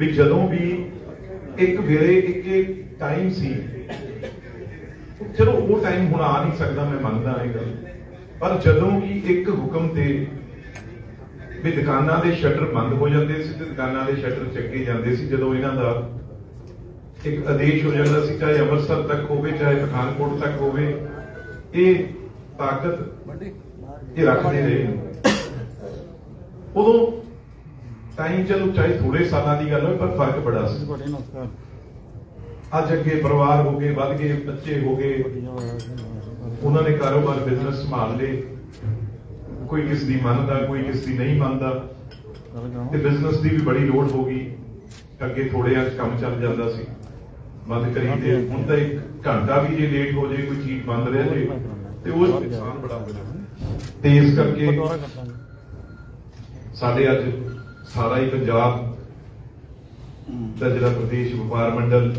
ਵੀ ਜਦੋਂ ਵੀ ਇੱਕ ਵੇਲੇ ਇੱਕ ਟਾਈਮ ਸੀ, ਚਲੋ ਉਹ ਟਾਈਮ ਹੁਣ ਆ ਨਹੀਂ ਸਕਦਾ, ਮੈਂ ਮੰਨਦਾ ਇਹ ਗੱਲ। ਪਰ ਜਦੋਂ ਵੀ ਇੱਕ ਹੁਕਮ ਤੇ ਵੀ ਦੁਕਾਨਾਂ ਦੇ ਸ਼ਟਰ ਬੰਦ ਹੋ ਜਾਂਦੇ ਸੀ ਤੇ ਦੁਕਾਨਾਂ ਦੇ ਸ਼ਟਰ ਚੱਕੇ ਜਾਂਦੇ ਸੀ, ਜਦੋਂ ਇਹਨਾਂ ਦਾ ਇੱਕ ਆਦੇਸ਼ ਹੋ ਜਾਂਦਾ ਸੀ, ਚਾਹੇ ਅੰਮ੍ਰਿਤਸਰ ਤੱਕ ਹੋਵੇ, ਚਾਹੇ ਪਠਾਨਕੋਟ ਤੱਕ ਹੋਵੇ, ਇਹ ਤਾਕਤ ਇਹ ਰੱਖਦੇ ਰਹੇ। ਉਦੋਂ ਟਾਈਮ ਚਲੋ ਚਾਹੇ ਥੋੜੇ ਸਾਲਾਂ ਦੀ ਗੱਲ ਹੋਵੇ ਪਰ ਫ਼ਰਕ ਬੜਾ ਸੀ। ਅੱਜ ਅੱਗੇ ਪਰਿਵਾਰ ਹੋ ਗਏ ਵੱਧ ਗਏ ਬੱਚੇ ਹੋ ਗਏ। ਉਹਨਾਂ ਨੇ ਕਾਰੋਬਾਰ ਬਿਜ਼ਨਸ ਸੰਭਾਲ ਲਏ। ਕੋਈ ਕਿਸ ਦੀ ਮੰਨਦਾ ਕੋਈ ਕਿਸ ਦੀ ਨਹੀਂ ਮੰਨਦਾ। ਤੇ ਬਿਜ਼ਨਸ ਦੀ ਵੀ ਬੜੀ ਲੋੜ ਹੋ ਗਈ। ਅੱਗੇ ਥੋੜੇ ਜਿਹਾ ਕੰਮ ਚੱਲ ਜਾਂਦਾ ਸੀ। ਬੰਦ ਕਰੀ ਤੇ ਹੁਣ ਤਾਂ ਇੱਕ ਘੰਟਾ ਵੀ ਜੇ ਲੇਟ ਹੋ ਜਾਏ ਕੋਈ ਚੀਜ਼ ਬੰਦ ਰਹਿ ਜੇ ਤੇ ਉਹ ਨੁਕਸਾਨ ਬੜਾ ਹੋ ਜਾਂਦਾ ਤੇ ਇਸ ਕਰਕੇ ਸਾਡੇ ਅੱਜ ਸਾਰਾ ਹੀ ਪੰਜਾਬ ਦਾ ਜਿਹੜਾ ਪ੍ਰਦੇਸ਼ ਵਪਾਰ ਮੰਡਲ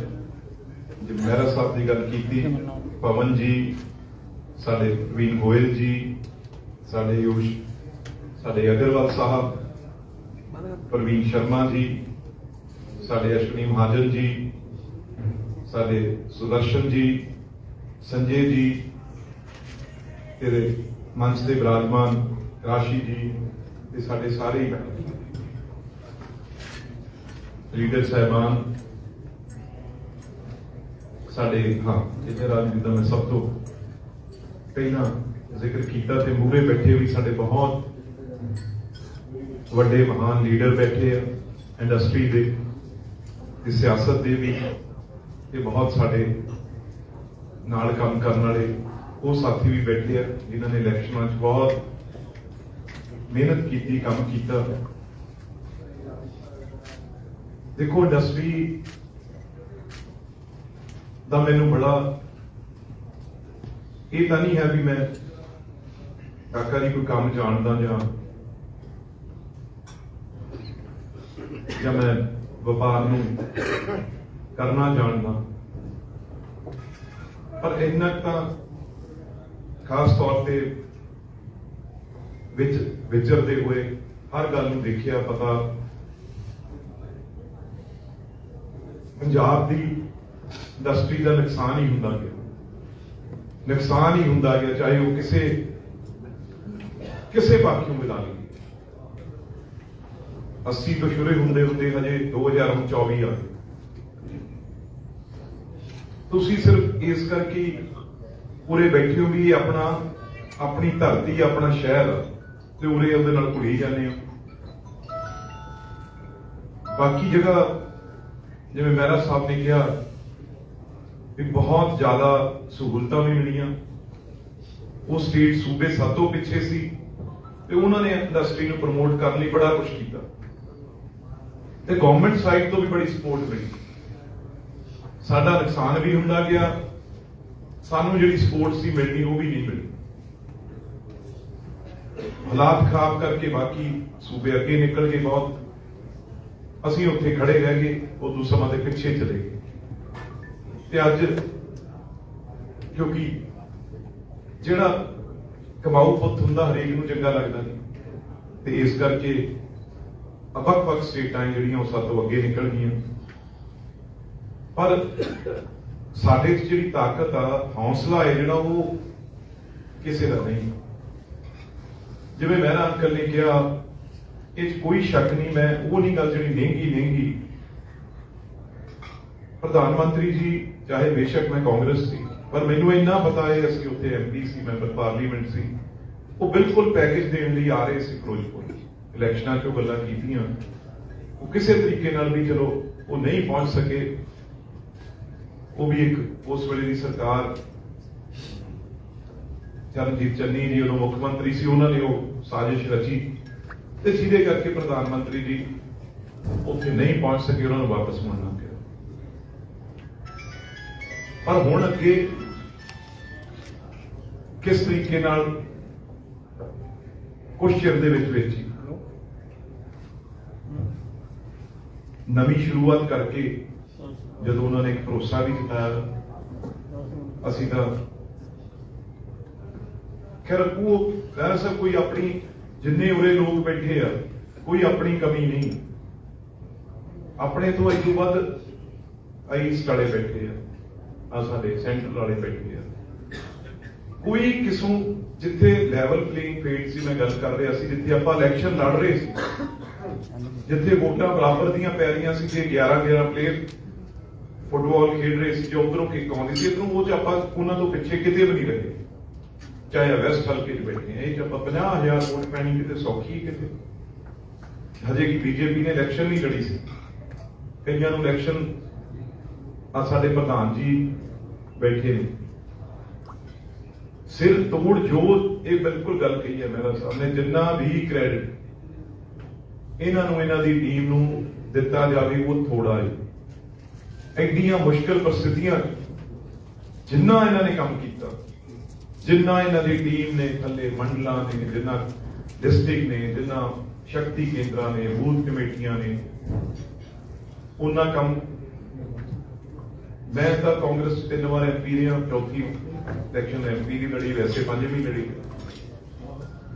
ਜੇ ਮਹਿਰਾ ਸਾਹਿਬ ਦੀ ਗੱਲ ਕੀਤੀ, ਪਵਨ ਜੀ, ਸਾਡੇ ਪ੍ਰਵੀਨ ਗੋਇਲ ਜੀ, ਸਾਡੇ ਯੋਸ਼, ਸਾਡੇ ਅਗਰਵਾਲ ਸਾਹਿਬ, ਪ੍ਰਵੀਨ ਸ਼ਰਮਾ ਜੀ, ਸਾਡੇ ਅਸ਼ਵਨੀ ਮਹਾਜਨ ਜੀ, ਸਾਡੇ ਸੁਦਰਸ਼ਨ ਜੀ, ਸੰਜੇ ਜੀ, ਤੇਰੇ ਮੰਚ ਦੇ ਬਿਰਾਜਮਾਨ ਰਾਸ਼ੀ ਜੀ ਤੇ ਸਾਡੇ ਸਾਰੇ ਲੀਡਰ ਸਾਹਿਬਾਨ, ਸਾਡੇ, ਹਾਂ ਇਹਦੇ ਰਾਜਨੀਤੀ ਦਾ ਮੈਂ ਸਭ ਤੋਂ ਪਹਿਲਾਂ ਜ਼ਿਕਰ ਕੀਤਾ ਤੇ ਮੂਹਰੇ ਬੈਠੇ ਵੀ ਸਾਡੇ ਬਹੁਤ ਵੱਡੇ ਮਹਾਨ ਲੀਡਰ ਬੈਠੇ ਆ, ਇੰਡਸਟਰੀ ਦੇ, ਤੇ ਸਿਆਸਤ ਦੇ ਵੀ ਇਹ ਬਹੁਤ ਸਾਡੇ ਨਾਲ ਕੰਮ ਕਰਨ ਵਾਲੇ ਉਹ ਸਾਥੀ ਵੀ ਬੈਠੇ ਆ, ਜਿਨ੍ਹਾਂ ਨੇ ਇਲੈਕਸ਼ਨਾਂ 'ਚ ਬਹੁਤ ਮਿਹਨਤ ਕੀਤੀ, ਕੰਮ ਕੀਤਾ। ਦੇਖੋ ਇੰਡਸਟਰੀ ਦਾ ਮੈਨੂੰ ਬੜਾ ਇਹ ਤਾਂ ਨਹੀਂ ਹੈ ਵੀ ਮੈਂ ਕਾਕਾ ਜੀ ਕੋਈ ਕੰਮ ਜਾਣਦਾ ਜਾਂ ਜਾਂ ਮੈਂ ਵਪਾਰ ਨੂੰ ਕਰਨਾ ਜਾਣਦਾ। ਪਰ ਇੰਨਾ ਤਾਂ ਖਾਸ ਤੌਰ ਤੇ ਵਿੱਚ ਵਿਚਰਦੇ ਹੋਏ ਹਰ ਗੱਲ ਨੂੰ ਦੇਖਿਆ, ਪਤਾ ਪੰਜਾਬ ਦੀ ਇੰਡਸਟਰੀ ਦਾ ਨੁਕਸਾਨ ਹੀ ਹੁੰਦਾ ਗਿਆ। ਨੁਕਸਾਨ ਹੀ ਹੁੰਦਾ ਗਿਆ, ਚਾਹੇ ਉਹ ਕਿਸੇ ਕਿਸੇ ਪਾਸਿਓਂ ਮਿਲਾ ਲਈ 80 ਤੋਂ ਸ਼ੁਰੂ ਹੁੰਦੇ ਹੁੰਦੇ ਹਜੇ 2024 ਆ ਤੁਸੀਂ ਸਿਰਫ ਇਸ ਕਰਕੇ ਉਰੇ ਬੈਠੇ ਹੋ ਵੀ ਆਪਣਾ, ਆਪਣੀ ਧਰਤੀ, ਆਪਣਾ ਸ਼ਹਿਰ ਤੇ ਉਰੇ ਉਹਦੇ ਨਾਲ ਭੁਲੀ ਜਾਂਦੇ ਹੋ। ਬਾਕੀ ਜਗ੍ਹਾ ਜਿਵੇਂ ਮਹਿਰਾ ਸਾਹਿਬ ਨੇ ਕਿਹਾ ਵੀ ਬਹੁਤ ਜ਼ਿਆਦਾ ਸਹੂਲਤਾਂ ਵੀ ਮਿਲੀਆਂ। ਉਹ ਸਟੇਟ ਸੂਬੇ ਸਾਤੋਂ ਪਿੱਛੇ ਸੀ ਤੇ ਉਹਨਾਂ ਨੇ ਇੰਡਸਟਰੀ ਨੂੰ ਪ੍ਰਮੋਟ ਕਰਨ ਲਈ ਬੜਾ ਕੁਝ ਕੀਤਾ। ਤੇ ਗਵਰਨਮੈਂਟ ਸਾਈਡ ਤੋਂ ਵੀ ਬੜੀ ਸਪੋਰਟ ਮਿਲੀ। ਸਾਡਾ ਨੁਕਸਾਨ ਵੀ ਹੁੰਦਾ ਗਿਆ। ਸਾਨੂੰ ਜਿਹੜੀ ਸਪੋਰਟ ਸੀ ਮਿਲਣੀ, ਉਹ ਵੀ ਨਹੀਂ ਮਿਲੀ। ਹਾਲਾਤ ਖਰਾਬ ਕਰਕੇ ਬਾਕੀ ਸੂਬੇ ਅੱਗੇ ਨਿਕਲ ਗਏ ਬਹੁਤ। ਅਸੀਂ ਉੱਥੇ ਖੜੇ ਰਹਿ ਗਏ ਉਹ ਦੂਸਰਾ ਦੇ ਪਿੱਛੇ ਚਲੇ ਗਏ। ਤੇ ਅੱਜ ਕਿਉਂਕਿ ਜਿਹੜਾ ਕਮਾਊ ਪੁੱਤ ਹੁੰਦਾ ਹਰੇਕ ਨੂੰ ਚੰਗਾ ਲੱਗਦਾ ਨਹੀਂ, ਤੇ ਇਸ ਕਰਕੇ ਵੱਖ ਵੱਖ ਸਟੇਟਾਂ ਜਿਹੜੀਆਂ ਉਹ ਸਾਤੋਂ ਅੱਗੇ ਨਿਕਲ ਗਈਆਂ। ਪਰ ਸਾਡੇ 'ਚ ਜਿਹੜੀ ਤਾਕਤ ਆ, ਹੌਸਲਾ ਹੈ ਜਿਹੜਾ ਉਹ ਕਿਸੇ ਦਾ ਨਹੀਂ। ਜਿਵੇਂ ਮਹਿਰਾ ਅੰਕਲ ਨੇ ਕਿਹਾ ਇਹ 'ਚ ਕੋਈ ਸ਼ੱਕ ਨਹੀਂ, ਮੈਂ ਉਹ ਨਹੀਂ ਗੱਲ ਜਿਹੜੀ ਮਹਿੰਗੀ ਮਹਿੰਗੀ। ਪ੍ਰਧਾਨ ਮੰਤਰੀ ਜੀ, ਚਾਹੇ ਬੇਸ਼ੱਕ ਮੈਂ ਕਾਂਗਰਸ ਸੀ, ਪਰ ਮੈਨੂੰ ਇੰਨਾ ਪਤਾ ਹੈ ਅਸੀਂ ਉੱਥੇ ਐਮਪੀ ਸੀ, ਮੈਂਬਰ ਪਾਰਲੀਮੈਂਟ ਸੀ। ਉਹ ਬਿਲਕੁਲ ਪੈਕੇਜ ਦੇਣ ਲਈ ਆ ਰਹੇ ਸੀ ਫਿਰੋਜ਼ਪੁਰ ਇਲੈਕਸ਼ਨਾਂ 'ਚੋਂ ਗੱਲਾਂ ਕੀਤੀਆਂ। ਉਹ ਕਿਸੇ ਤਰੀਕੇ ਨਾਲ ਵੀ ਚਲੋ, ਉਹ ਨਹੀਂ ਪਹੁੰਚ ਸਕੇ। ਉਹ ਵੀ ਇੱਕ ਉਸ ਵੇਲੇ ਦੀ ਸਰਕਾਰ। ਚਰਨਜੀਤ ਚੰਨੀ ਜੀ ਉਦੋਂ ਮੁੱਖ ਮੰਤਰੀ ਸੀ, ਉਹਨਾਂ ਨੇ ਉਹ ਸਾਜ਼ਿਸ਼ ਰਚੀ। ਤੇ ਜਿਹਦੇ ਕਰਕੇ ਪ੍ਰਧਾਨ ਮੰਤਰੀ ਜੀ ਉੱਥੇ ਨਹੀਂ ਪਹੁੰਚ ਸਕੇ, ਉਹਨਾਂ ਨੂੰ ਵਾਪਸ ਮੁੜਨਾ ਪਿਆ ਪਰ ਹੁਣ ਅੱਗੇ ਕਿਸ ਤਰੀਕੇ ਨਾਲ ਕੁਝ ਚਿਰ ਦੇ ਵਿੱਚ ਵਿੱਚ ਨਵੀਂ ਸ਼ੁਰੂਆਤ ਕਰਕੇ ਜਦੋਂ ਉਹਨਾਂ ਨੇ ਇੱਕ ਭਰੋਸਾ ਵੀ ਜਤਾਇਆ, ਅਸੀਂ ਤਾਂ ਖੈਰ, ਉਹ ਦਰਅਸਲ ਕੋਈ ਆਪਣੀ ਜਿੰਨੇ ਉਰੇ ਲੋਕ ਬੈਠੇ ਆ, ਕੋਈ ਆਪਣੀ ਕਮੀ ਨਹੀਂ। ਆਪਣੇ ਤੋਂ ਇਦੋਂ ਵੱਧ ਆਈਸ ਵਾਲੇ ਬੈਠੇ ਆ ਆ ਸਾਡੇ ਸੈਂਟਰ ਵਾਲੇ ਬੈਠੇ ਆ। ਕੋਈ ਕਿਸਮ ਜਿੱਥੇ ਲੈਵਲ ਪਲੇਇੰਗ ਫੀਲਡ ਸੀ, ਮੈਂ ਗੱਲ ਕਰ ਰਿਹਾ ਸੀ, ਜਿੱਥੇ ਆਪਾਂ ਇਲੈਕਸ਼ਨ ਲੜ ਰਹੇ ਸੀ, ਜਿੱਥੇ ਵੋਟਾਂ ਬਰਾਬਰ ਦੀਆਂ ਪੈ ਰਹੀਆਂ ਸੀ ਤੇ 11 11 ਪਲੇਅਰ ਫੁੱਟਬਾਲ ਖੇਡ ਰਹੇ ਸੀ, ਜੋ ਉਧਰੋਂ ਕਿੱਕ ਆਉਂਦੀ ਸੀ, ਇਧਰੋਂ ਉਹ ਚ ਆਪਾਂ ਉਹਨਾਂ ਤੋਂ ਪਿੱਛੇ ਕਿਤੇ ਵੀ ਨਹੀਂ ਰਹੇ। ਚਾਹੇ ਵੈਸਟ ਹਲਕੇ 'ਚ ਬੈਠੇ ਆ ਇਹ 'ਚ ਆਪਾਂ 50000 ਵੋਟ ਪੈਣੀ ਕਿਤੇ ਸੌਖੀ ਕਿਤੇ। ਹਜੇ ਕਿ ਬੀਜੇਪੀ ਨੇ ਇਲੈਕਸ਼ਨ ਨਹੀਂ ਲੜੀ ਸੀ। ਕਈਆਂ ਨੂੰ ਇਲੈਕਸ਼ਨ ਆ ਸਾਡੇ ਪ੍ਰਧਾਨ ਜੀ ਬੈਠੇ ਨੇ। ਸਿਰ ਤੋੜ ਜੋ ਇਹ ਬਿਲਕੁਲ ਗੱਲ ਕਹੀ ਹੈ ਮੇਰਾ ਸਾਹਮਣੇ ਜਿੰਨਾ ਵੀ ਕ੍ਰੈਡਿਟ ਇਹਨਾਂ ਨੂੰ, ਇਹਨਾਂ ਦੀ ਟੀਮ ਨੂੰ ਦਿੱਤਾ ਜਾਵੇ, ਉਹ ਥੋੜਾ ਹੈ। ਐਡੀਆਂ ਮੁਸ਼ਕਲ ਪਰਿਸਥਿਤੀਆਂ ਜਿੰਨਾ ਇਹਨਾਂ ਨੇ ਕੰਮ ਕੀਤਾ ਜਿੰਨਾ ਇਹਨਾਂ ਦੀ ਟੀਮ ਨੇ ਥੱਲੇ ਮੰਡਲਾਂ ਨੇ ਜਿੰਨਾ ਡਿਸਟ੍ਰਿਕਟ ਨੇ, ਜਿੰਨਾ ਸ਼ਕਤੀ ਕੇਂਦਰਾਂ ਨੇ, ਬੂਥ ਕਮੇਟੀਆਂ ਨੇ, ਉਹਨਾਂ ਕੰਮ ਮੈਂ ਤਾਂ ਕਾਂਗਰਸ ਤਿੰਨ ਵਾਰ ਐਮਪੀ ਰਿਹਾ, ਚੌਥੀ ਇਲੈਕਸ਼ਨ ਐਮਪੀ ਦੀ ਲੜੀ, ਵੈਸੇ ਪੰਜਵੀਂ ਲੜੀ।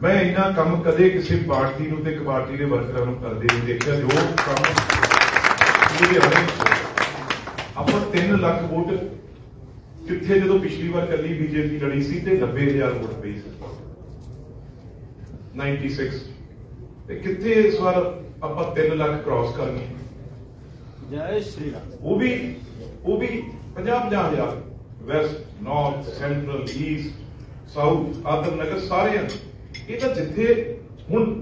ਮੈਂ ਇੰਨਾ ਕੰਮ ਕਦੇ ਕਿਸੇ ਪਾਰਟੀ ਨੂੰ ਤੇ ਇੱਕ ਪਾਰਟੀ ਦੇ ਵਰਕਰਾਂ ਨੂੰ ਕਰਦੇ ਨਹੀਂ ਦੇਖਿਆ, ਜੋ ਕੰਮ ਲੁਧਿਆਣੇ 'ਚ ਆਪਾਂ 3 ਲੱਖ ਵੋਟ ਕਿੱਥੇ ਜਦੋਂ ਪਿਛਲੀ ਵਾਰ ਕੱਲੀ ਬੀਜੇਪੀ ਲੜੀ ਸੀ ਤੇ 90000 ਵੋਟ ਪਈ ਸੀ। 96 ਤੇ ਕਿੱਥੇ ਇਸ ਵਾਰ ਆਪਾਂ 3 ਲੱਖ ਕ੍ਰਾਸ ਕਰ ਗਏ ਜੈ ਸ਼੍ਰੀ ਰਾਮ। ਉਹ ਵੀ ਉਹ ਵੀ 50 ਹਜ਼ਾਰ। West north central east south other ਨਗਰ ਸਾਰੇ ਹਨ ਇਹ ਤਾਂ ਜਿੱਥੇ ਹੁਣ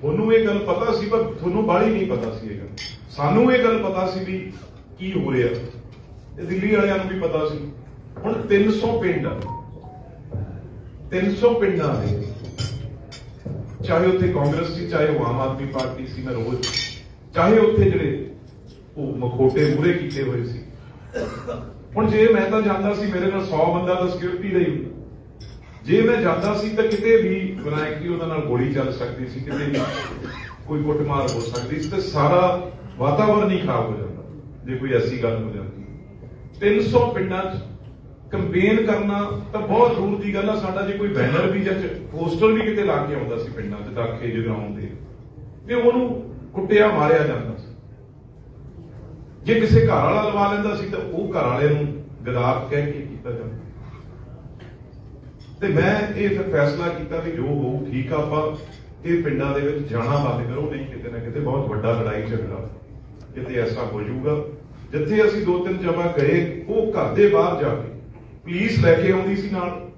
ਤੁਹਾਨੂੰ ਇਹ ਗੱਲ ਪਤਾ ਸੀ ਪਰ ਤੁਹਾਨੂੰ ਬਾਹਲੀ ਨਹੀਂ ਪਤਾ ਸੀ ਇਹ ਗੱਲ। ਸਾਨੂੰ ਇਹ ਗੱਲ ਪਤਾ ਸੀ ਵੀ ਕੀ ਹੋ ਰਿਹਾ। ਤੇ ਦਿੱਲੀ ਵਾਲਿਆਂ ਨੂੰ ਵੀ ਪਤਾ ਸੀ। ਹੁਣ 300 ਪਿੰਡ ਆ। 300 ਪਿੰਡਾਂ ਦੇ। ਚਾਹੇ ਉੱਥੇ ਕਾਂਗਰਸ ਸੀ, ਚਾਹੇ ਉਹ ਆਮ ਆਦਮੀ ਪਾਰਟੀ ਸੀ, ਮੈਂ ਰੋਜ਼ ਚਾਹੇ ਉੱਥੇ ਜਿਹੜੇ ਉਹ ਮਖੋਟੇ ਮੂਰੇ ਕੀਤੇ ਹੋਏ ਸੀ। ਹੁਣ ਜੇ ਮੈਂ ਤਾਂ ਜਾਂਦਾ ਸੀ, ਮੇਰੇ ਨਾਲ 100 ਬੰਦਾ ਤਾਂ ਸਿਕਿਉਰਿਟੀ ਦਾ ਹੀ ਜੇ ਮੈਂ ਜਾਂਦਾ ਸੀ, ਤਾਂ ਕਿਤੇ ਵੀ ਵਿਨਾਇਕ ਦੀ ਉਹਦੇ ਨਾਲ ਗੋਲੀ ਚੱਲ ਸਕਦੀ ਸੀ, ਕਿਤੇ ਵੀ ਕੋਈ ਕੁੱਟਮਾਰ ਹੋ ਸਕਦੀ ਸੀ, ਤੇ ਸਾਰਾ ਵਾਤਾਵਰਨ ਹੀ ਖਰਾਬ ਹੋ ਜਾਂਦਾ, ਜੇ ਕੋਈ ਐਸੀ ਗੱਲ ਹੋ ਜਾਂਦੀ। 300 ਪਿੰਡਾਂ 'ਚ ਕੰਪੇਨ ਕਰਨਾ ਤਾਂ ਬਹੁਤ ਦੂਰ ਦੀ ਗੱਲ ਆ। ਸਾਡਾ ਜੇ ਕੋਈ ਬੈਨਰ ਵੀ ਜਾਂ ਪੋਸਟਰ ਵੀ ਕਿਤੇ ਲਾ ਕੇ ਆਉਂਦਾ ਸੀ ਪਿੰਡਾਂ 'ਚ ਦਾਖੇ ਜਗਾਉਣ ਦੇ। ਤੇ ਉਹਨੂੰ ਕੁੱਟਿਆ, ਮਾਰਿਆ ਜਾਂਦਾ ਸੀ। ਜੇ ਕਿਸੇ ਘਰ ਵਾਲਾ ਲਵਾ ਲੈਂਦਾ ਸੀ ਤਾਂ ਉਹ ਘਰ ਵਾਲੇ ਨੂੰ ਗਦਾਰ ਕਹਿ ਕੇ ਕੀਤਾ ਜਾਂਦਾ। ਤੇ ਮੈਂ ਇਹ ਫਿਰ ਫੈਸਲਾ ਕੀਤਾ ਵੀ ਜੋ ਹੋਊ ਠੀਕ ਆ ਆਪਾਂ, ਇਹ ਪਿੰਡਾਂ ਦੇ ਵਿੱਚ ਜਾਣਾ ਬੰਦ ਕਰੋ, ਨਹੀਂ ਕਿਤੇ ਨਾ ਕਿਤੇ ਬਹੁਤ ਵੱਡਾ ਲੜਾਈ ਝਗੜਾ ਕਿਤੇ ਐਸਾ ਹੋ ਜਾਊਗਾ। ਜਿੱਥੇ ਅਸੀਂ ਦੋ ਤਿੰਨ ਜਗ੍ਹਾ ਗਏ, ਉਹ ਘਰ ਦੇ ਬਾਹਰ ਜਾ ਕੇ ਪੁਲਿਸ ਲੈ ਕੇ ਆਉਂਦੀ ਸੀ ਨਾਲ।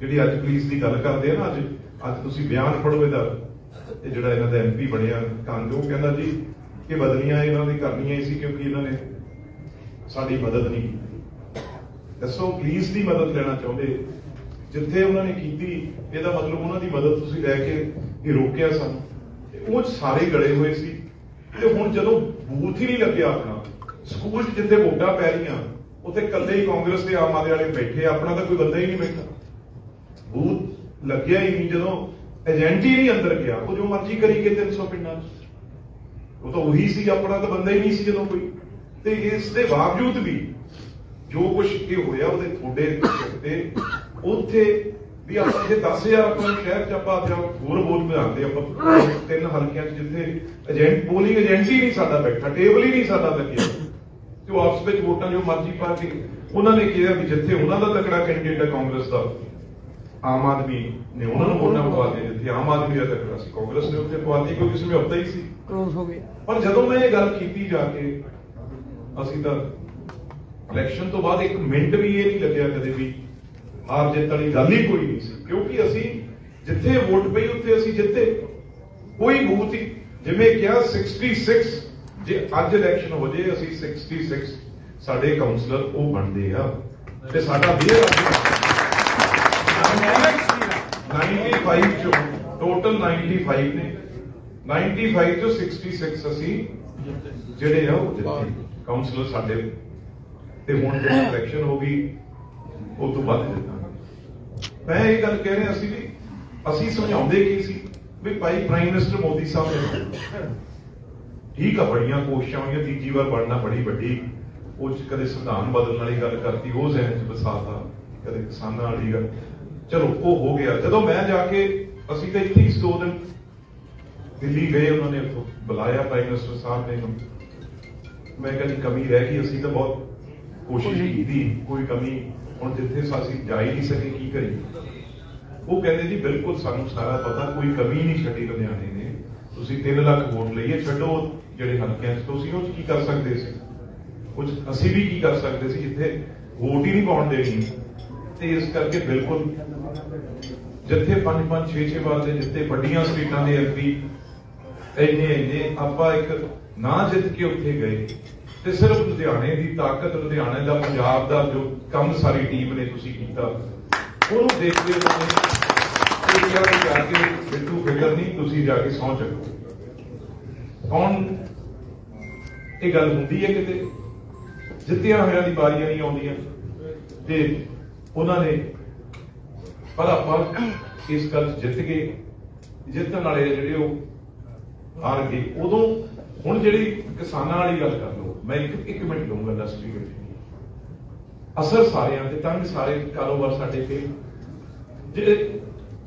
ਜਿਹੜੀ ਅੱਜ ਪੁਲਿਸ ਦੀ ਗੱਲ ਕਰਦੇ ਆ ਨਾ ਅੱਜ ਅੱਜ ਤੁਸੀਂ ਬਿਆਨ ਪੜੋ ਇਹਦਾ ਇਹ ਜਿਹੜਾ ਇਹਨਾਂ ਦਾ ਐਮਪੀ ਬਣਿਆ ਕਾਂਗੋ ਉਹ ਕਹਿੰਦਾ ਜੀ ਕਿ ਬਦਲੀਆਂ ਇਹਨਾਂ ਦੀ ਕਰਨੀਆਂ ਹੀ ਸੀ ਕਿਉਂਕਿ ਇਹਨਾਂ ਨੇ ਸਾਡੀ ਮਦਦ ਨਹੀਂ ਕੀਤੀ। ਦੱਸੋ, ਪੁਲਿਸ ਦੀ ਮਦਦ ਲੈਣਾ ਚਾਹੁੰਦੇ? ਜਿੱਥੇ ਉਹਨਾਂ ਨੇ ਕੀਤੀ, ਇਹਦਾ ਮਤਲਬ ਉਹਨਾਂ ਦੀ ਮਦਦ ਤੁਸੀਂ ਲੈ ਕੇ ਇਹ ਰੋਕਿਆ ਸਾਨੂੰ। ਉਹ ਸਾਰੇ ਗੜੇ ਹੋਏ ਸੀ। ਤੇ ਹੁਣ ਜਦੋਂ ਬੂਥ ਹੀ ਨਹੀਂ ਲੱਗਿਆ ਆਪਣਾ, ਸਕੂਲ 'ਚ ਜਿੱਥੇ ਵੋਟਾਂ ਪੈ ਰਹੀਆਂ ਉੱਥੇ ਇਕੱਲੇ ਹੀ ਕਾਂਗਰਸ ਤੇ ਆਮ ਆਦਮੀ ਵਾਲੇ ਬੈਠੇ, ਆਪਣਾ ਤਾਂ ਕੋਈ ਬੰਦਾ ਹੀ ਨਹੀਂ ਬੈਠਾ। ਬੂਥ ਲੱਗਿਆ ਹੀ ਨਹੀਂ, ਜਦੋਂ ਏਜੰਟ ਹੀ ਨਹੀਂ ਅੰਦਰ ਗਿਆ, ਉਹ ਜੋ ਮਰਜ਼ੀ ਕਰੀ ਗਏ 300 ਪਿੰਡਾਂ 'ਚ। ਉਹ ਤਾਂ ਉਹੀ ਸੀ, ਆਪਣਾ ਤਾਂ ਬੰਦਾ ਹੀ ਨਹੀਂ ਸੀ ਜਦੋਂ ਕੋਈ। ਤੇ ਇਸ ਦੇ ਬਾਵਜੂਦ ਵੀ ਜੋ ਕੁਝ ਇਹ ਹੋਇਆ, ਉਹਦੇ ਥੋੜੇ ਤੇ ਉੱਥੇ ਵੀ ਆਪਾਂ ਜੇ 10000 ਆਪਾਂ ਸ਼ਹਿਰ ਚ ਆਪਾਂ ਜਾਂ ਹੋਰ ਬੋਲ ਬਣਾਉਂਦੇ, ਆਪਾਂ ਤਿੰਨ ਹਲਕਿਆਂ ਚ ਜਿੱਥੇ ਏਜੰਟ ਪੋਲਿੰਗ ਏਜੰਟ ਹੀ ਨਹੀਂ ਸਾਡਾ ਬੈਠਾ ਟੇਬਲ ਹੀ ਨਹੀਂ ਸਾਡਾ ਲੱਗਿਆ। ਤੇ ਉਹ ਆਪਸ ਵਿੱਚ ਵੋਟਾਂ ਜੋ ਮਰਜ਼ੀ ਪਾ ਕੇ ਉਹਨਾਂ ਨੇ ਕਿਹਾ ਵੀ ਜਿੱਥੇ ਉਹਨਾਂ ਦਾ ਤਕੜਾ ਕੈਂਡੀਡੇਟ ਹੈ ਕਾਂਗਰਸ ਦਾ ਆਮ ਆਦਮੀ ਨੇ ਉਹਨਾਂ ਨੂੰ ਵੋਟਾਂ ਪਵਾ ਦੇ ਜਿੱਥੇ ਆਮ ਆਦਮੀ ਦਾ ਤਕੜਾ ਸੀ ਕਾਂਗਰਸ ਨੇ ਉੱਥੇ ਪਵਾਤੀ ਕਿਉਂਕਿ ਸਮਝੌਤਾ ਹੀ ਸੀ। ਕ੍ਰੋਸ ਹੋ ਗਿਆ ਪਰ ਜਦੋਂ ਮੈਂ ਇਹ ਗੱਲ ਕੀਤੀ ਜਾ ਕੇ ਅਸੀਂ ਤਾਂ ਇਲੈਕਸ਼ਨ ਤੋਂ ਬਾਅਦ ਇੱਕ ਮਿੰਟ ਵੀ ਇਹ ਨਹੀਂ ਲੱਗਿਆ ਕਦੇ ਵੀ ਹਾਰ ਜਿੱਤ ਵਾਲੀ ਗੱਲ ਹੀ ਕੋਈ ਨਹੀਂ ਸੀ। ਕਿਉਂਕਿ ਅਸੀਂ ਜਿੱਥੇ ਵੋਟ ਪਈ ਉੱਥੇ ਅਸੀਂ ਜਿੱਤੇ। ਕੋਈ ਬੂਥ ਹੀ ਜਿਵੇਂ ਕਿਹਾ 66 ਜੇ ਅੱਜ ਇਲੈਕਸ਼ਨ ਹੋ ਜੇ, ਅਸੀਂ 66 ਸਾਡੇ ਕਾਉਂਸਲਰ ਉਹ ਬਣਦੇ ਆ। ਤੇ ਸਾਡਾ ਬੀਅਰ 95 ਚੋਂ ਟੋਟਲ 95 ਨੇ। 95 ਚੋਂ 66 ਅਸੀਂ ਜਿਹੜੇ ਆ, ਉਹ ਜਿੱਤੇ। ਕਾਉਂਸਲਰ ਸਾਡੇ। ਤੇ ਹੁਣ ਜਿਹੜੀ ਇਲੈਕਸ਼ਨ ਹੋ ਗਈ, ਉਹ ਤੋਂ ਵੱਧ ਜਿੱਤਾਂਗੇ। ਮੈਂ ਇਹ ਗੱਲ ਕਹਿ ਰਿਹਾ ਸੀ ਵੀ ਅਸੀਂ ਸਮਝਾਉਂਦੇ ਕੀ ਸੀ? ਵੀ ਭਾਈ ਪ੍ਰਾਈਮ ਮਿਨਿਸਟਰ ਮੋਦੀ ਸਾਹਿਬ ਨੇ ਠੀਕ ਆ ਬੜੀਆਂ ਕੋਸ਼ਿਸ਼ਾਂ ਹੋਈਆਂ ਤੀਜੀ ਵਾਰ ਬਣਨਾ ਬੜੀ ਵੱਡੀ। ਉਹ 'ਚ ਕਦੇ ਸੰਵਿਧਾਨ ਬਦਲਣ ਵਾਲੀ ਗੱਲ ਕਰਤੀ ਉਹ ਜ਼ਿਹਨ 'ਚ ਵਸਾਤਾ ਕਦੇ ਕਿਸਾਨਾਂ ਵਾਲੀ ਗੱਲ। ਚਲੋ ਉਹ ਹੋ ਗਿਆ। ਜਦੋਂ ਮੈਂ ਜਾ ਕੇ ਅਸੀਂ ਤਾਂ ਇੱਥੇ ਹੀ ਦੋ ਦਿਨ। ਦਿੱਲੀ ਗਏ ਉਹਨਾਂ ਨੇ ਉੱਥੋਂ ਬੁਲਾਇਆ ਪ੍ਰਾਈਮ ਮਿਨਿਸਟਰ ਸਾਹਿਬ ਨੇ ਮੈਂ ਕਹਿੰਦੀ ਕਮੀ ਰਹਿ ਗਈ ਅਸੀਂ ਤਾਂ ਬਹੁਤ ਕੋਸ਼ਿਸ਼ ਕੀਤੀ ਕੋਈ ਕਮੀ। ਹੁਣ ਜਿੱਥੇ ਅਸੀਂ ਜਾ ਹੀ ਨਹੀਂ ਸਕੇ ਕੀ ਕਰੀਏ? ਉਹ ਕਹਿੰਦੇ ਜੀ ਬਿਲਕੁਲ ਸਾਨੂੰ ਸਾਰਾ ਪਤਾ ਕੋਈ ਕਮੀ ਨਹੀਂ ਛੱਡੀ ਲੁਧਿਆਣੇ ਨੇ। ਤੁਸੀਂ 3 ਲੱਖ ਵੋਟ ਲਈਏ ਛੱਡੋ। ਜਿਹੜੇ ਹਲਕਿਆਂ 'ਚ ਤੁਸੀਂ ਉਹ 'ਚ ਕੀ ਕਰ ਸਕਦੇ ਸੀ? ਕੁਝ ਅਸੀਂ ਵੀ ਕੀ ਕਰ ਸਕਦੇ ਸੀ, ਜਿੱਥੇ ਵੋਟ ਹੀ ਨਹੀਂ ਪਾਉਣ ਦੇਣੀ। ਤੇ ਇਸ ਕਰਕੇ ਬਿਲਕੁਲ ਜਿੱਥੇ 5 5 6 6 ਵਾਰ ਦੇ ਜਿੱਥੇ ਵੱਡੀਆਂ ਸਟੇਟਾਂ ਦੇ ਐਮਪੀ ਇੰਨੇ ਇੰਨੇ, ਆਪਾਂ ਇੱਕ ਨਾ ਜਿੱਤ ਕੇ ਉੱਥੇ ਗਏ। ਤੇ ਸਿਰਫ ਲੁਧਿਆਣੇ ਦੀ ਤਾਕਤ, ਲੁਧਿਆਣੇ ਦਾ, ਪੰਜਾਬ ਦਾ ਜੋ ਕੰਮ ਸਾਰੀ ਟੀਮ ਨੇ ਤੁਸੀਂ ਕੀਤਾ, ਉਹਨੂੰ ਦੇਖਦੇ ਹੋਏ ਇਹ ਕਿਹਾ ਕਿ ਬਿੱਟੂ ਫਿਕਰ ਨਹੀਂ, ਤੁਸੀਂ ਜਾ ਕੇ ਸਹੁੰ ਚੱਕੋ। ਕੌਣ ਇਹ ਗੱਲ ਹੁੰਦੀ ਹੈ ਕਿਤੇ? ਜਿੱਤਿਆ ਹੋਇਆਂ ਦੀ ਵਾਰੀਆਂ ਨਹੀਂ ਆਉਂਦੀਆਂ ਤੇ ਉਹਨਾਂ ਨੇ ਪਰ ਇਸ ਗੱਲ ਜਿੱਤ ਗਏ। ਜਿੱਤਣ ਵਾਲੇ ਜਿਹੜੇ ਉਹ ਹਾਰ ਗਏ। ਉਦੋਂ ਹੁਣ ਜਿਹੜੀ ਕਿਸਾਨਾਂ ਵਾਲੀ ਗੱਲ ਕਰ ਲਓ, ਮੈਂ ਇੱਕ ਇੱਕ ਮਿੰਟ ਲਊਂਗਾ ਇੰਡਸਟਰੀ ਵਿੱਚ ਅਸਰ ਸਾਰਿਆਂ ਤੇ, ਤੰਗ ਸਾਰੇ ਕਾਰੋਬਾਰ ਸਾਡੇ ਤੇ। ਜੇ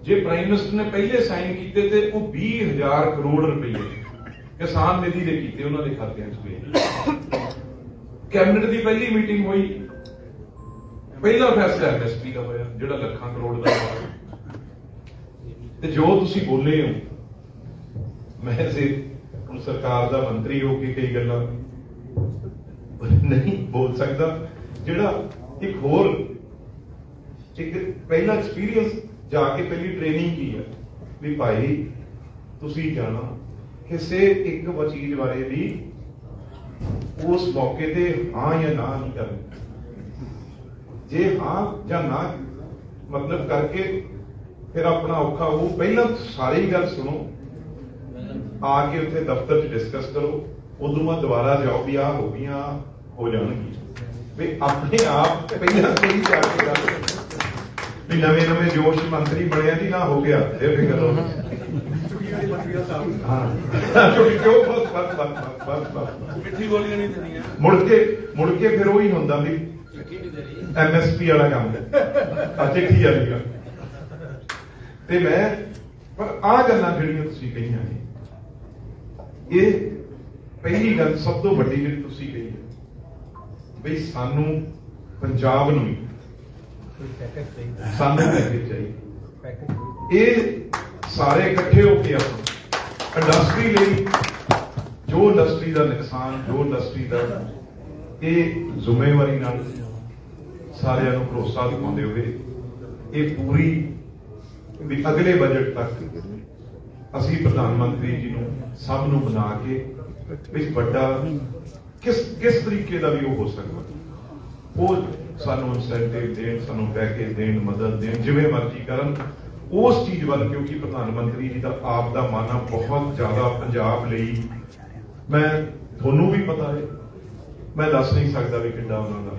ਜੇ ਪ੍ਰਾਈਮ ਮਿਨਿਸਟਰ ਨੇ ਪਹਿਲੇ ਸਾਈਨ ਕੀਤੇ ਤੇ ਉਹ 20000 ਕਰੋੜ ਰੁਪਏ ਕਿਸਾਨ ਨਿਧੀ ਦੇ ਕੀਤੇ ਉਹਨਾਂ ਦੇ ਖਾਤਿਆਂ 'ਚ ਗਏ ਕੈਬਨਿਟ ਦੀ ਪਹਿਲੀ ਮੀਟਿੰਗ ਹੋਈ। ਪਹਿਲਾ ਫੈਸਲਾ ਐਮਐਸਪੀ ਦਾ ਹੋਇਆ, ਜਿਹੜਾ ਲੱਖਾਂ ਕਰੋੜ ਦਾ ਤੇ ਜੋ ਤੁਸੀਂ ਬੋਲੇ ਹੋ, ਮੈਂ ਸੇ ਹੁਣ ਸਰਕਾਰ ਦਾ ਮੰਤਰੀ ਹੋ ਕੇ ਕਈ ਗੱਲਾਂ ਨਹੀਂ ਬੋਲ ਸਕਦਾ। ਜਿਹੜਾ ਇੱਕ ਹੋਰ, ਇੱਕ ਪਹਿਲਾ ਐਕਸਪੀਰੀਅੰਸ ਜਾ ਕੇ ਪਹਿਲੀ ਟ੍ਰੇਨਿੰਗ ਕੀ ਹੈ? ਵੀ ਭਾਈ, ਤੁਸੀਂ ਜਾਣਾ। ਕਿਸੇ ਇੱਕ ਚੀਜ਼ ਬਾਰੇ ਵੀ ਉਸ ਮੌਕੇ ਤੇ ਹਾਂ ਜਾਂ ਨਾ ਨਹੀਂ ਕਰਨੀ। ਜੇ ਹਾਂ ਜਾਂ ਨਾ, ਮਤਲਬ ਕਰਕੇ ਫਿਰ ਆਪਣਾ ਔਖਾ ਉਹ ਪਹਿਲਾਂ ਸਾਰੀ ਗੱਲ ਸੁਣੋ। ਆ ਕੇ ਉੱਥੇ ਦਫ਼ਤਰ 'ਚ ਡਿਸਕਸ ਕਰੋ। ਉਦੋਂ ਬਾਅਦ ਦੁਬਾਰਾ ਜਾਓ ਵੀ ਆ ਹੋ ਗਈਆਂ, ਹੋ ਜਾਣਗੀਆਂ। ਵੀ ਆਪਣੇ ਆਪ ਪਹਿਲਾਂ ਕੋਈ ਜਾ ਕੇ ਗੱਲ ਵੀ ਨਵੇਂ ਨਵੇਂ ਜੋਸ਼ ਮੰਤਰੀ ਬਣਿਆ ਜੀ, ਨਾ ਹੋ ਗਿਆ। ਇਹ ਫਿਕਰ ਹੋ ਮਿੱਠੀ ਗੋਲੀਆਂ ਨਹੀਂ ਦੇਣੀਆਂ। ਮੁੜ ਕੇ ਮੁੜ ਕੇ ਫਿਰ ਉਹੀ ਹੁੰਦਾ ਵੀ ਐਮਐਸਪੀ ਵਾਲਾ ਕੰਮ ਆ ਚਿੱਠੀ ਵਾਲੀ ਗੱਲ। ਤੇ ਮੈਂ ਪਰ ਆ ਗੱਲਾਂ ਜਿਹੜੀਆਂ ਤੁਸੀਂ ਕਹੀਆਂ ਨੇ ਇਹ ਪਹਿਲੀ ਗੱਲ ਸਭ ਤੋਂ ਵੱਡੀ ਜਿਹੜੀ ਤੁਸੀਂ ਕਹੀ ਹੈ ਵੀ ਸਾਨੂੰ ਪੰਜਾਬ ਨੂੰ ਹੀ ਸਾਨੂੰ ਪੈਕੇਜ ਚਾਹੀਦਾ। ਇਹ ਸਾਰੇ ਇਕੱਠੇ ਹੋ ਕੇ ਆਪਾਂ ਇੰਡਸਟਰੀ ਲਈ ਜੋ ਇੰਡਸਟਰੀ ਦਾ ਨੁਕਸਾਨ, ਜੋ ਇੰਡਸਟਰੀ ਦਾ ਇਹ ਜ਼ਿੰਮੇਵਾਰੀ ਨਾਲ ਸਾਰਿਆਂ ਨੂੰ ਭਰੋਸਾ ਦਿਵਾਉਂਦੇ ਹੋਏ ਇਹ ਪੂਰੀ ਵੀ ਅਗਲੇ ਬਜਟ ਤੱਕ ਅਸੀਂ ਪ੍ਰਧਾਨ ਮੰਤਰੀ ਜੀ ਨੂੰ ਸਭ ਨੂੰ ਬਣਾ ਕੇ ਵੀ ਵੱਡਾ ਕਿਸ ਕਿਸ ਤਰੀਕੇ ਦਾ ਵੀ ਉਹ ਹੋ ਸਕਦਾ। ਉਹ ਸਾਨੂੰ ਇਨਸੈਂਟਿਵ ਦੇਣ, ਸਾਨੂੰ ਪੈਕੇਜ ਦੇਣ, ਮਦਦ ਦੇਣ, ਜਿਵੇਂ ਮਰਜ਼ੀ ਕਰਨ। ਉਸ ਚੀਜ਼ ਵੱਲ, ਕਿਉਂਕਿ ਪ੍ਰਧਾਨ ਮੰਤਰੀ ਜੀ ਦਾ ਆਪ ਦਾ ਮਾਨਾ ਬਹੁਤ ਜ਼ਿਆਦਾ ਪੰਜਾਬ ਲਈ ਮੈਂ ਤੁਹਾਨੂੰ ਵੀ ਪਤਾ ਹੈ, ਮੈਂ ਦੱਸ ਨਹੀਂ ਸਕਦਾ ਵੀ ਕਿੰਨਾ ਉਹਨਾਂ ਦਾ।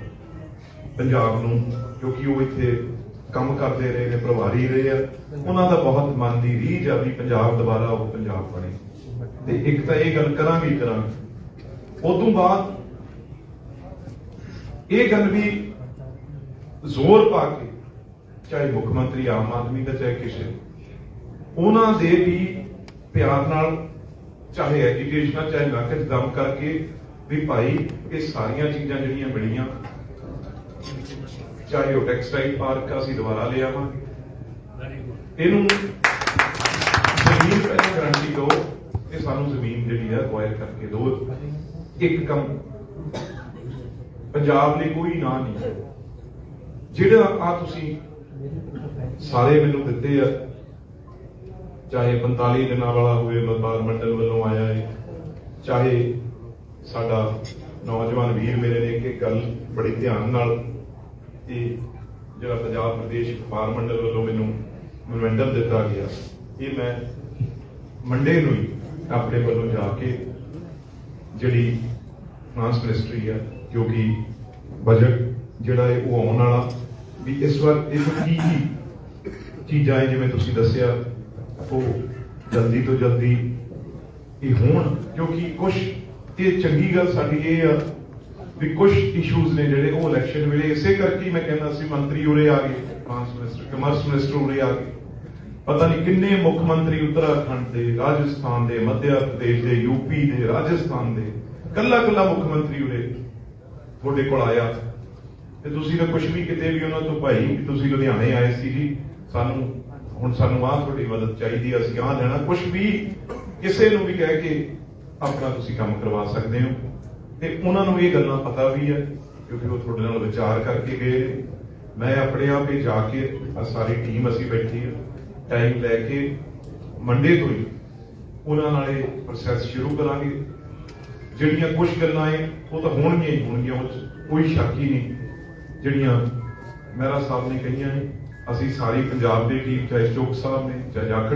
ਪੰਜਾਬ ਨੂੰ, ਕਿਉਂਕਿ ਉਹ ਇੱਥੇ ਕੰਮ ਕਰਦੇ ਰਹੇ ਨੇ ਪ੍ਰਭਾਰੀ ਰਹੇ ਆ। ਉਹਨਾਂ ਦਾ ਬਹੁਤ ਮਨ ਦੀ ਰੀਝ ਆ ਵੀ ਪੰਜਾਬ ਦੁਬਾਰਾ ਉਹ ਪੰਜਾਬ ਬਣੇ। ਤੇ ਇੱਕ ਤਾਂ ਇਹ ਗੱਲ ਕਰਾਂਗੇ ਹੀ ਕਰਾਂਗੇ ਤੋਂ ਬਾਅਦ ਇਹ ਗੱਲ ਵੀ ਜ਼ੋਰ ਪਾ ਕੇ ਚਾਹੇ ਮੁੱਖ ਮੰਤਰੀ ਆਮ ਆਦਮੀ ਦਾ, ਚਾਹੇ ਕਿਸੇ ਉਹਨਾਂ ਦੇ ਵੀ ਪਿਆਰ ਨਾਲ, ਚਾਹੇ ਐਜੂਕੇਸ਼ਨ ਚਾਹੇ ਇਲਾਕੇ ਦਮ ਕਰਕੇ ਵੀ ਭਾਈ ਇਹ ਸਾਰੀਆਂ ਚੀਜ਼ਾਂ ਜਿਹੜੀਆਂ ਮਿਲੀਆਂ ਚਾਹੇ ਉਹ ਟੈਕਸਟਾਈਲ ਪਾਰਕ ਅਸੀਂ ਦੁਬਾਰਾ ਲਿਆਵਾਂਗੇ ਇਹਨੂੰ ਜ਼ਮੀਨ ਪਹਿਲਾਂ ਗਾਰੰਟੀ ਦਿਓ ਕਿ ਸਾਨੂੰ ਜ਼ਮੀਨ ਜਿਹੜੀ ਹੈ ਅਕਵਾਇਰ ਕਰਕੇ ਦਿਓ ਇੱਕ ਕੰਮ, ਪੰਜਾਬ ਲਈ ਕੋਈ ਨਾਂ ਨਹੀਂ। ਜਿਹੜਾ ਆ ਤੁਸੀਂ ਸਾਰੇ ਮੈਨੂੰ ਦਿੱਤੇ ਆ। ਚਾਹੇ 45 ਦਿਨਾਂ ਵਾਲਾ ਹੋਵੇ ਵਪਾਰ ਮੰਡਲ ਵੱਲੋਂ ਆਇਆ ਹੈ ਚਾਹੇ ਸਾਡਾ ਨੌਜਵਾਨ ਵੀਰ ਮੇਰੇ ਨੇ ਇੱਕ ਗੱਲ ਬੜੀ ਧਿਆਨ ਨਾਲ ਇਹ ਜਿਹੜਾ ਪੰਜਾਬ ਪ੍ਰਦੇਸ਼ ਵਪਾਰ ਮੰਡਲ ਵੱਲੋਂ ਮੈਨੂੰ ਮੈਮੋਰੈਂਡਮ ਦਿੱਤਾ ਗਿਆ। ਇਹ ਮੈਂ ਮੰਡੇ ਨੂੰ ਹੀ ਆਪਣੇ ਵੱਲੋਂ ਜਾ ਕੇ ਜਿਹੜੀ ਫਾਈਨਾਂਸ ਮਿਨਿਸਟਰੀ ਆ ਕਿਉਂਕਿ ਬਜਟ ਜਿਹੜਾ ਹੈ ਉਹ ਆਉਣ ਵਾਲਾ ਵੀ ਇਸ ਵਾਰ ਇਹ ਕੀ ਕੀ ਚੀਜ਼ਾਂ ਹੈ ਜਿਵੇਂ ਤੁਸੀਂ ਦੱਸਿਆ, ਉਹ ਜਲਦੀ ਤੋਂ ਜਲਦੀ ਇਹ ਹੋਣ, ਕਿਉਂਕਿ ਕੁਝ ਇਹ ਚੰਗੀ ਗੱਲ ਸਾਡੀ ਇਹ ਆ ਵੀ ਕੁਝ ਇਸ਼ੂਜ਼ ਨੇ ਜਿਹੜੇ ਉਹ ਇਲੈਕਸ਼ਨ ਵੇਲੇ ਇਸੇ ਕਰਕੇ ਮੈਂ ਕਹਿੰਦਾ ਸੀ, ਮੰਤਰੀ ਉਰੇ ਆ ਗਏ ਫਾਈਨਾਂਸ ਮਿਨਿਸਟਰ ਕਮਰਸ ਮਿਨਿਸਟਰ ਉਰੇ ਆ ਗਏ। ਪਤਾ ਨਹੀਂ ਕਿੰਨੇ ਮੁੱਖ ਮੰਤਰੀ ਉੱਤਰਾਖੰਡ ਦੇ, ਰਾਜਸਥਾਨ ਦੇ, ਮੱਧ ਪ੍ਰਦੇਸ਼ ਦੇ ਯੂਪੀ ਦੇ, ਰਾਜਸਥਾਨ ਦੇ ਕੱਲਾ ਕੱਲਾ ਮੁੱਖ ਮੰਤਰੀ ਉਰੇ ਤੁਹਾਡੇ ਕੋਲ ਆਇਆ। ਤੇ ਤੁਸੀਂ ਤਾਂ ਕੁਝ ਵੀ ਕਿਤੇ ਵੀ ਉਹਨਾਂ ਤੋਂ ਭਾਈ ਤੁਸੀਂ ਲੁਧਿਆਣੇ ਆਏ ਸੀ ਜੀ, ਸਾਨੂੰ, ਹੁਣ ਸਾਨੂੰ ਆਹ ਤੁਹਾਡੀ ਮਦਦ ਚਾਹੀਦੀ ਹੈ ਅਸੀਂ ਆਹ ਲੈਣਾ। ਕੁਝ ਵੀ ਕਿਸੇ ਨੂੰ ਵੀ ਕਹਿ ਕੇ ਆਪਣਾ ਤੁਸੀਂ ਕੰਮ ਕਰਵਾ ਸਕਦੇ ਹੋ। ਤੇ ਉਹਨਾਂ ਨੂੰ ਇਹ ਗੱਲਾਂ ਪਤਾ ਵੀ ਹੈ ਕਿਉਂਕਿ ਉਹ ਤੁਹਾਡੇ ਨਾਲ ਵਿਚਾਰ ਕਰਕੇ ਗਏ ਨੇ। ਮੈਂ ਆਪਣੇ ਆਪ ਹੀ ਜਾ ਕੇ ਆਹ ਸਾਰੀ ਟੀਮ ਅਸੀਂ ਬੈਠੀ ਹੈ ਟਾਈਮ ਲੈ ਕੇ ਮੰਡੇ ਤੋਂ ਹੀ ਉਹਨਾਂ ਨਾਲ ਇਹ ਪ੍ਰੋਸੈਸ ਸ਼ੁਰੂ ਕਰਾਂਗੇ। ਜਿਹੜੀਆਂ ਕੁਝ ਗੱਲਾਂ ਏ ਉਹ ਤਾਂ ਹੋਣਗੀਆਂ ਹੀ ਹੋਣਗੀਆਂ, ਉਹ ਕੋਈ ਸ਼ੱਕ ਹੀ ਨਹੀਂ। ਜਿਹੜੀਆਂ ਮਹਿਰਾ ਸਾਹਿਬ ਨੇ ਕਹੀਆਂ ਨੇ, ਅਸੀਂ ਸਾਰੀ ਪੰਜਾਬ ਦੇ ਟੀਮ ਚਾਹੇ ਚੋਕ ਸਾਹਿਬ ਨੇ, ਚਾਹੇ ਜਾਖੜ